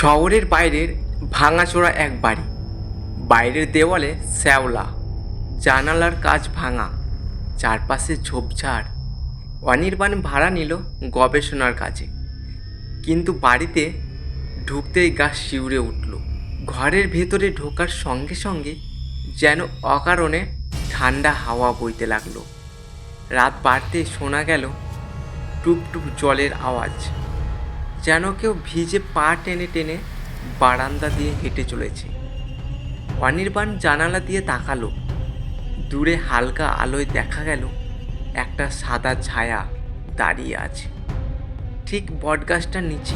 শহরের বাইরের ভাঙাচোরা এক বাড়ি। বাইরের দেওয়ালে শ্যাওলা, জানালার কাজ ভাঙা, চারপাশে ঝোপঝাড়। অনির্বাণ ভাড়া নিল গবেষণার কাজে। কিন্তু বাড়িতে ঢুকতেই গা শিউরে উঠল। ঘরের ভেতরে ঢোকার সঙ্গে সঙ্গে যেন অকারণে ঠান্ডা হাওয়া বইতে লাগল। রাত বাড়তে শোনা গেল টুপটুপ জলের আওয়াজ। যেন কেউ ভিজে পা টেনে টেনে বারান্দা দিয়ে হেঁটে চলেছে। অনির্বাণ জানালা দিয়ে তাকালো। দূরে হালকা আলোয় দেখা গেল, একটা সাদা ছায়া দাঁড়িয়ে আছে। ঠিক বটগাছটার নিচে।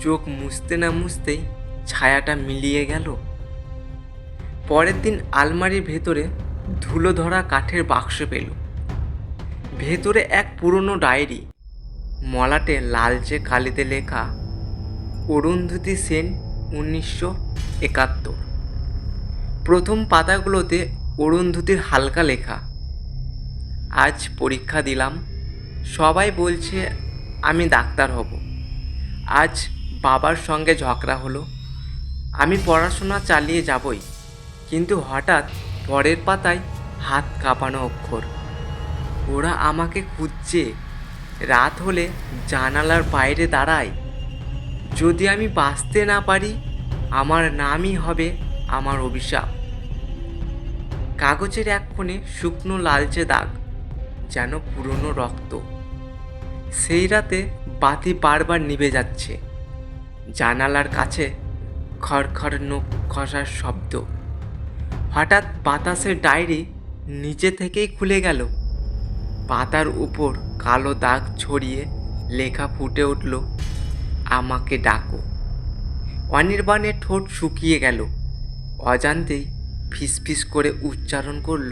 চোখ মুছতে না মুছতেই ছায়াটা মিলিয়ে গেল। পরের দিন আলমারির ভেতরে ধুলো ধরা কাঠের বাক্স পেল। ভেতরে এক পুরনো ডায়েরি। মলাটে লালচে কালিতে লেখা, অরুন্ধতী সেন উনিশশো একাত্তর। প্রথম পাতাগুলোতে অরুন্ধতির হালকা লেখা। আজ পরীক্ষা দিলাম। সবাই বলছে আমি ডাক্তার হব। আজ বাবার সঙ্গে ঝগড়া হলো। আমি পড়াশোনা চালিয়ে যাবই। কিন্তু হঠাৎ পরের পাতায় হাত কাঁপানো অক্ষর। ওরা আমাকে খুঁজছে রাত হলে জানালার বাইরে দাঁড়ায় যদি আমি বাঁচতে না পারি, আমার নামই হবে আমার অভিশাপ। কাগজের এক কোণে শুকনো লালচে দাগ, যেন পুরনো রক্ত। সেই রাতে বাতি বারবার নিভে যাচ্ছে। জানালার কাছে খড়খড় নখ খসার শব্দ। হঠাৎ বাতাসের ডায়েরি নিচে থেকেই খুলে গেল। পাতার উপর কালো দাগ ছড়িয়ে লেখা ফুটে উঠল, আমাকে ডাকো। অনির্বাণের ঠোঁট শুকিয়ে গেল। অজান্তেই ফিসফিস করে উচ্চারণ করল,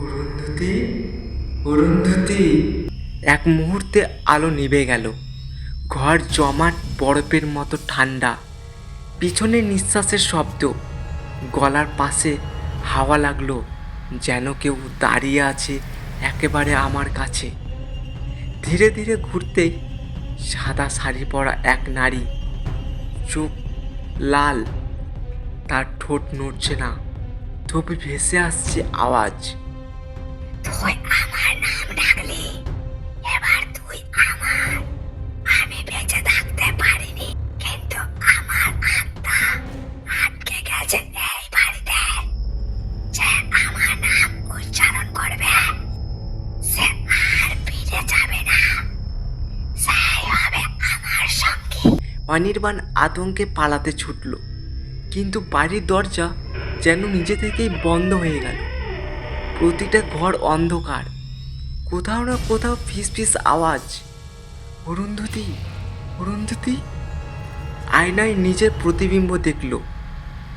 অরুন্ধতী অরুন্ধতী। এক মুহূর্তে আলো নিভে গেল। ঘর জমাট বরফের মতো ঠান্ডা। পিছনে নিঃশ্বাসের শব্দ। গলার পাশে হাওয়া লাগল, যেন কেউ দাঁড়িয়ে আছে একেবারে আমার কাছে। ধীরে ধীরে ঘুরতেই সাদা শাড়ি পরা এক নারী চোখ লাল, তার ঠোঁট নড়ছে না। তবে ভেসে আসছে আওয়াজ। তুই অনির্বাণ আতঙ্কে পালাতে ছুটল। কিন্তু বাড়ির দরজা যেন নিজে থেকেই বন্ধ হয়ে গেল। প্রতিটা ঘর অন্ধকার। কোথাও না কোথাও ফিস ফিস আওয়াজ। অরুন্ধতী অরুন্ধতী। আয়নায় নিজের প্রতিবিম্ব দেখল,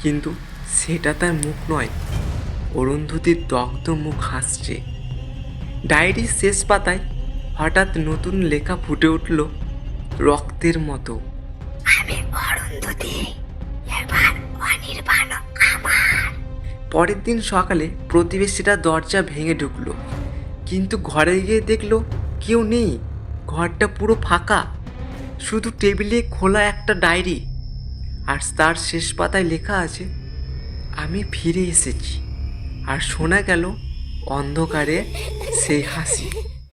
কিন্তু সেটা তার মুখ নয়। অরুন্ধতির দগ্ধ মুখ হাসছে। ডায়েরির শেষ পাতায় হঠাৎ নতুন লেখা ফুটে উঠল, রক্তের মতো। এবার অনির্বাণ আমার। পরের দিন সকালে প্রতিবেশীরা দরজা ভেঙে ঢুকলো। কিন্তু ঘরে গিয়ে দেখল কেউ নেই। ঘরটা পুরো ফাঁকা। শুধু টেবিলে খোলা একটা ডায়েরি। আর তার শেষ পাতায় লেখা আছে, আমি ফিরে এসেছি। আর শোনা গেল অন্ধকারে সেই হাসি।